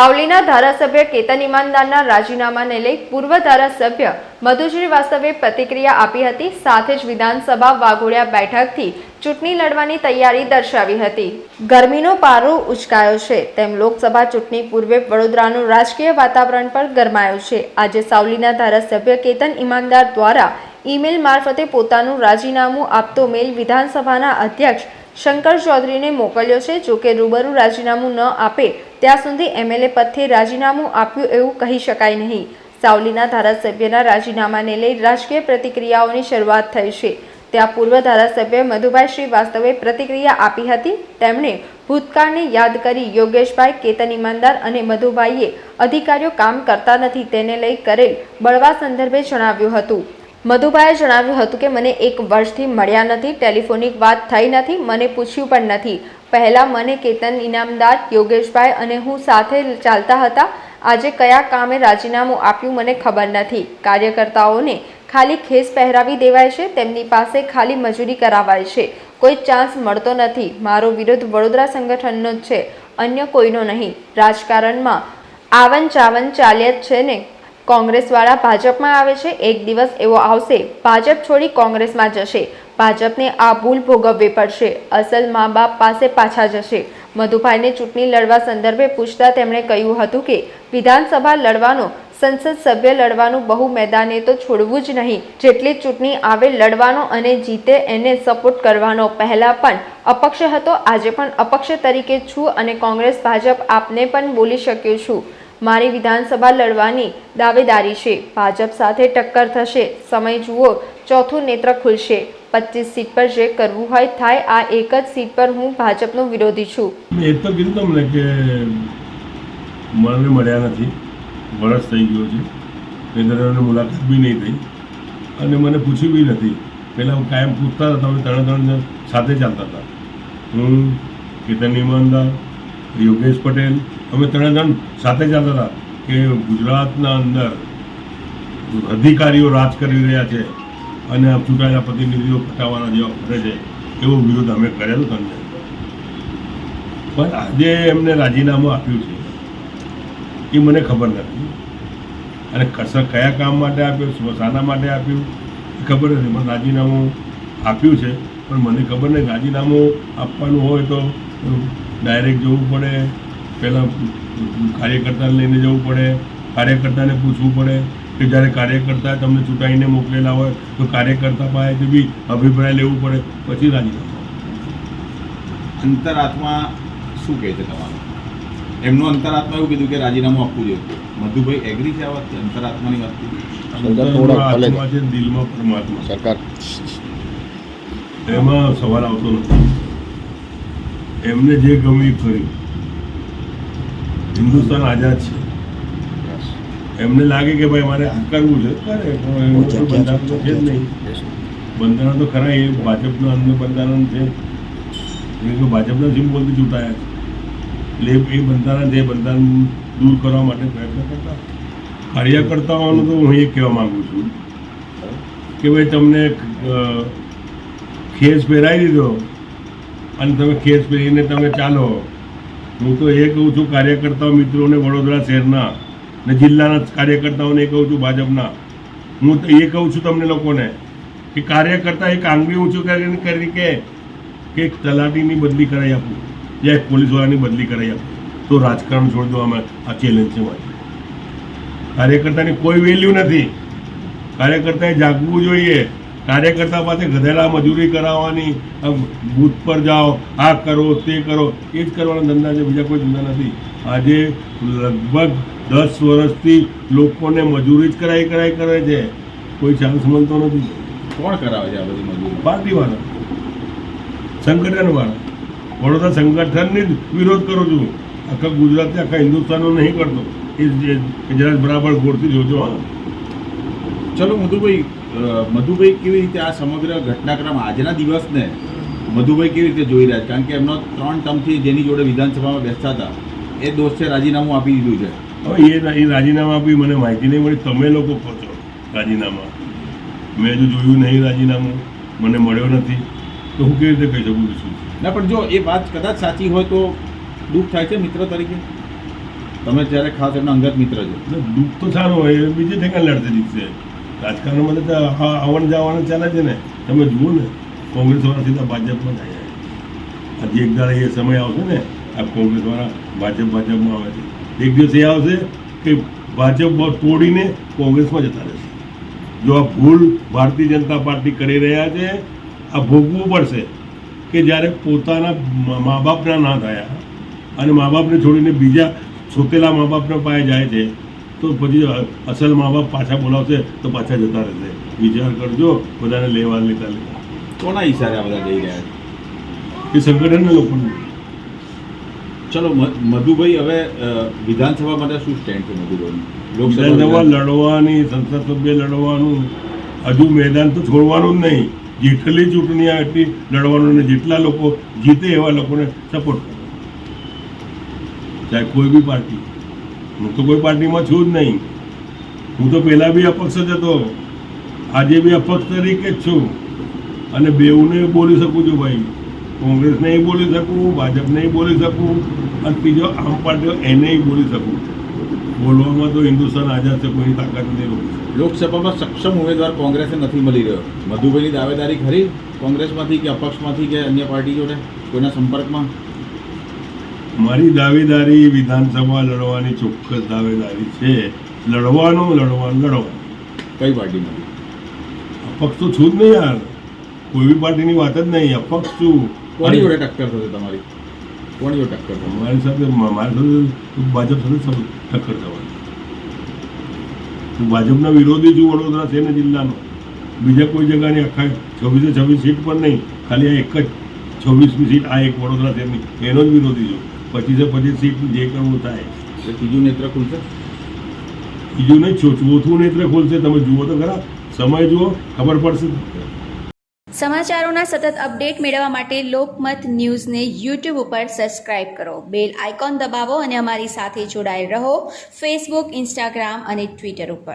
સાવલીના ધારાસભ્ય કેતન ઈમાનદારના રાજીનામાને લઈ પૂર્વ ધારાસભ્ય મધુ શ્રીવાસ્તવે પ્રતિક્રિયા આપી હતી, સાથે જ વિધાનસભા વાઘોડિયા બેઠકથી ચૂંટણી લડવાની તૈયારી દર્શાવી હતી. ગરમીનો પારો ઉચકાયો છે, તેમ લોકસભા ચૂંટણી પૂર્વે વડોદરાનું રાજકીય વાતાવરણ પણ ગરમાયું છે. આજે સાવલીના ધારાસભ્ય કેતન ઈમાનદાર દ્વારા ઈમેલ મારફતે પોતાનું રાજીનામું આપતો મેલ વિધાનસભાના અધ્યક્ષ શંકર ચૌધરીને મોકલ્યો છે. જોકે રૂબરૂ રાજીનામું ન આપે ત્યાં સુધી એમએલએ પદથી રાજીનામું આપ્યું એવું કહી શકાય નહીં. સાવલીના ધારાસભ્યના રાજીનામાને લઈ રાજકીય પ્રતિક્રિયાઓની શરૂઆત થઈ છે. ત્યાં પૂર્વ ધારાસભ્ય મધુભાઈ શ્રીવાસ્તવે પ્રતિક્રિયા આપી હતી. તેમણે ભૂતકાળને યાદ કરી યોગેશભાઈ કેતન ઈમાનદાર અને મધુભાઈએ અધિકારીઓ કામ કરતા નથી તેને લઈ કરેલ બળવા સંદર્ભે જણાવ્યું હતું. મધુભાઈએ જણાવ્યું હતું કે, મને એક વર્ષથી મળ્યા નથી, ટેલિફોનિક વાત થઈ નથી, મને પૂછ્યું પણ નથી. પહેલાં મને કેતન ઇનામદાર, યોગેશભાઈ અને હું સાથે ચાલતા હતા. આજે કયા કામે રાજીનામું આપ્યું મને ખબર નથી. કાર્યકર્તાઓને ખાલી ખેસ પહેરાવી દેવાય છે, તેમની પાસે ખાલી મજૂરી કરાવાય છે. કોઈ ચાન્સ મળતો નથી. મારો વિરોધ વડોદરા સંગઠનનો જ છે, અન્ય કોઈનો નહીં. રાજકારણમાં આવન ચાવન ચાલ્યા જ છે ને. કોંગ્રેસવાળા ભાજપમાં આવે છે, એક દિવસ એવો આવશે, ભાજપ છોડી કોંગ્રેસમાં જશે. ભાજપને આ ભૂલ ભોગવવી પડશે. અસલ મા બાપ પાસે પાછા જશે. મધુભાઈને ચૂંટણી લડવા સંદર્ભે પૂછતા તેમણે કહ્યું હતું કે, વિધાનસભા લડવાનો, સંસદ સભ્ય લડવાનું બહુ મેદાને તો છોડવું જ નહીં. જેટલી ચૂંટણી આવે લડવાનો અને જીતે એને સપોર્ટ કરવાનો પહેલાં પણ અપક્ષ હતો, આજે પણ અપક્ષ તરીકે છું અને કોંગ્રેસ ભાજપ આપને પણ બોલી શક્યો છું. મારી વિધાનસભા લડવાની દાવેદારી છે. ભાજપ સાથે ટક્કર થશે. સમય જુઓ. ચોથું નેત્ર ખુલશે. પચીસ સીટ પર જે કરવું હોય થાય, આ એક જ સીટ પર હું ભાજપનો વિરોધી છું. એ તો કીધું તમને કે મને મળ્યા નથી. વરસ થઈ ગયો છે. કેન્દ્રની મુલાકાત બી નહીં થઈ. અને મને પૂછ્યું બી નથી. પહેલાં કાયમ પૂછતા હતા. અમે ત્રણે ત્રણ સાથે ચાલતા હતા. હું કેતન ઈમાનદાર, યોગેશ પટેલ અમે ત્રણે ત્રણ સાથે જતા હતા કે ગુજરાતના અંદર અધિકારીઓ રાજ કરી રહ્યા છે અને ચૂંટાયેલા પ્રતિનિધિઓ પટાવવાના જેવા ફરે છે, એવો વિરોધ અમે કરેલો તમને પણ આજે એમને રાજીનામું આપ્યું છે. એ મને ખબર નથી. અને કસર કયા કામ માટે આપ્યું શું- શાના માટે આપ્યું, એ ખબર નથી. મને રાજીનામું આપ્યું છે, પણ મને ખબર નહીં રાજીનામું આપવાનું હોય તો ડાયરેક્ટ જવું પડે પહેલાં કાર્યકર્તાને લઈને જવું પડે કાર્યકર્તાને પૂછવું પડે કે જ્યારે કાર્યકર્તા તમને ચૂંટાઈને મોકલેલા હોય તો કાર્યકર્તા પાસેથી બી અભિપ્રાય લેવું પડે પછી રાજીનામું અંતરાત્મા શું કહે છે તમારું? એમનું અંતરાત્મા એવું કીધું કે રાજીનામું આપવું જોઈએ. મધુભાઈ એગ્રી છે આ વાત? અંતરાત્માની વાત છે દિલમાં પરમાત્મા. સરકાર એમાં સવાલ આવતો નથી. એમને જે ગમ્યું કર્યું હિન્દુસ્તાન આઝાદ છે. એમને લાગે કે ભાઈ મારે આ કરવું છે. કરે પણ એનું તો બંધારણ તો છે જ નહીં. બંધારણ તો ખરા એ ભાજપનું અંદર બંધારણ છે. એ તો ભાજપના સિમ્બોલથી ચૂંટાયા છે. એટલે એ બંધારણ છે બંધારણ દૂર કરવા માટે પ્રયત્ન કરતા. કાર્યકર્તાઓનું તો હું એ કહેવા માગું છું કે ભાઈ તમને ખેસ પહેરાવી દીધો અને તમે ખેસ પહેરીને તમે ચાલો. હું તો એ કહું છું, કાર્યકર્તાઓ મિત્રોને વડોદરા શહેરના ને જિલ્લાના કાર્યકર્તાઓને એ કહું છું, ભાજપના. હું તો એ કહું છું તમને લોકોને કે કાર્યકર્તા એક આંગળી ઊંચું કરીને કરી કે એક તલાટીની બદલી કરાવી આપું, યા એક પોલીસવાળાની બદલી કરાવી આપું. તો રાજકારણ છોડી દો, આમાં આ ચેલેન્જ છે મારી. કાર્યકર્તાની કોઈ વેલ્યુ નથી. કાર્યકર્તાએ જાગવું જોઈએ. કાર્યકર્તા પાસે ગધેલા મજૂરી કરાવવાની બૂથ પર જાઓ આ કરો તે કરો એ જ કરવાના ધંધા છે બીજા કોઈ ધંધા નથી. આજે લગભગ દસ વર્ષથી લોકોને મજૂરી જ કરાઈ કરાઈ કરે છે. કોઈ ચાન્સ મળતો નથી. કોણ કરાવે છે આ બધી મજૂરી? પાર્ટીવાળા સંગઠનવાળા વડોદરા સંગઠનની જ વિરોધ કરું છું. આખા ગુજરાતથી આખા હિન્દુસ્તાનનો નહીં કરતો. એ જરાક બરાબર ગોળથી જોજો હા. ચલો મધુભાઈ મધુભાઈ કેવી રીતે આ સમગ્ર ઘટનાક્રમ આજના દિવસને મધુભાઈ કેવી રીતે જોઈ રહ્યા છે? કારણ કે એમનો ત્રણ ટર્મથી જેની જોડે વિધાનસભામાં બેસતા હતા એ દોસ્તે રાજીનામું આપી દીધું છે. હવે એ રાજીનામું આપી મને માહિતી નહીં મળી. તમે લોકો કહો છો રાજીનામા. મેં હજુ જોયું નહીં રાજીનામું. મને મળ્યો નથી. તો હું કેવી રીતે કહી શકું છું? ના પણ જો એ વાત કદાચ સાચી હોય તો દુઃખ થાય છે મિત્ર તરીકે? તમે જ્યારે ખાસ એમના અંગત મિત્ર છો. દુઃખ તો સારું હોય. બીજી ઠેકાણ લડશે જીતશે રાજકારણમાં તો હા આવન જવાનું ચાલે છે ને, તમે જુઓ ને કોંગ્રેસવાળા સીધા ભાજપમાં જાય આજે એક દાડે એ સમય આવશે ને, આ કોંગ્રેસ વાળા ભાજપ ભાજપમાં આવે છે. એક દિવસ એ આવશે કે ભાજપ તોડીને કોંગ્રેસમાં જતા રહેશે. જો આ ભૂલ ભારતીય જનતા પાર્ટી કરી રહ્યા છે, આ ભોગવું પડશે કે જ્યારે પોતાના મા બાપના ના થયા અને મા બાપને છોડીને બીજા છોતેલા મા બાપના પાસે જાય છે તો પછી અસલ મા બાપ પાછા બોલાવશે તો પાછા જતા રહેશે. વિચાર કરજો બધાને લેવા લેતા લેતા કોના ઈશારે આ બધા જઈ રહ્યા છે? એ સંગઠનના લોકોને. ચલો મધુભાઈ હવે વિધાનસભા માટે શું સ્ટેન્ડ છે મધુભાઈ લોકસભા લડવાની સંસદ સભ્ય લડવાનું. હજુ મેદાન તો છોડવાનું જ નહીં. જેટલી ચૂંટણી આવે એટલી લડવાનું ને જેટલા લોકો જીતે એવા લોકોને સપોર્ટ કરો. ચાહે કોઈ બી પાર્ટી. હું તો કોઈ પાર્ટીમાં છું જ નહીં. હું તો પહેલાં બી અપક્ષ જ હતો. આજે બી અપક્ષ તરીકે જ છું. અને બેઉને બોલી શકું છું ભાઈ. કોંગ્રેસ નહીં બોલી શકું ભાજપ નહીં બોલી શકું, અને ત્રીજો આમ પાર્ટીઓ એને બોલી શકું. બોલવામાં તો હિન્દુસ્તાન આઝાદ છે કોઈની તાકાત નથી લોકસભામાં સક્ષમ ઉમેદવાર કોંગ્રેસે નથી મળી રહ્યો. મધુભાઈની દાવેદારી ખરી કોંગ્રેસમાંથી કે અપક્ષમાંથી કે અન્ય પાર્ટી જોડે? કોઈના સંપર્કમાં? મારી દાવેદારી વિધાનસભા લડવાની ચોક્કસ દાવેદારી છે. લડવાનું લડવાનું લડવાનું કઈ પાર્ટીમાંથી અપક્ષ તો છું જ નહીં યાર. કોઈ બી પાર્ટીની વાત જ નહીં અપક્ષ છું. કોની જોડે ટક્કર થશે તમારી? કોની જોડે ટક્કર થશે? મારી સાથે મારી સાથે ભાજપ સાથે સૌ ટક્કર થવાની. હું ભાજપના વિરોધી છું વડોદરા છે ને જિલ્લાનો. બીજા કોઈ જગ્યાની આખા છવ્વીસે છવ્વીસ સીટ પર નહીં. ખાલી આ એક જ છવ્વીસમી સીટ આ એક વડોદરા શહેરની એનો જ વિરોધી છું. પચીસે પચીસ સીટ જે કરવું થાય. એટલે ત્રીજું નેત્ર ખુલશે? બીજું નહીં ચોથું નેત્ર ખુલશે. તમે જુઓ તો ખરા. સમય જુઓ ખબર પડશે. સમાચારોના સતત અપડેટ મેળવવા માટે લોકમત ન્યૂઝને યુટ્યુબ ઉપર સબસ્ક્રાઇબ કરો. બેલ આઇકોન દબાવો અને અમારી સાથે જોડાયેલ રહો. ફેસબુક ઇન્સ્ટાગ્રામ અને ટ્વિટર ઉપર.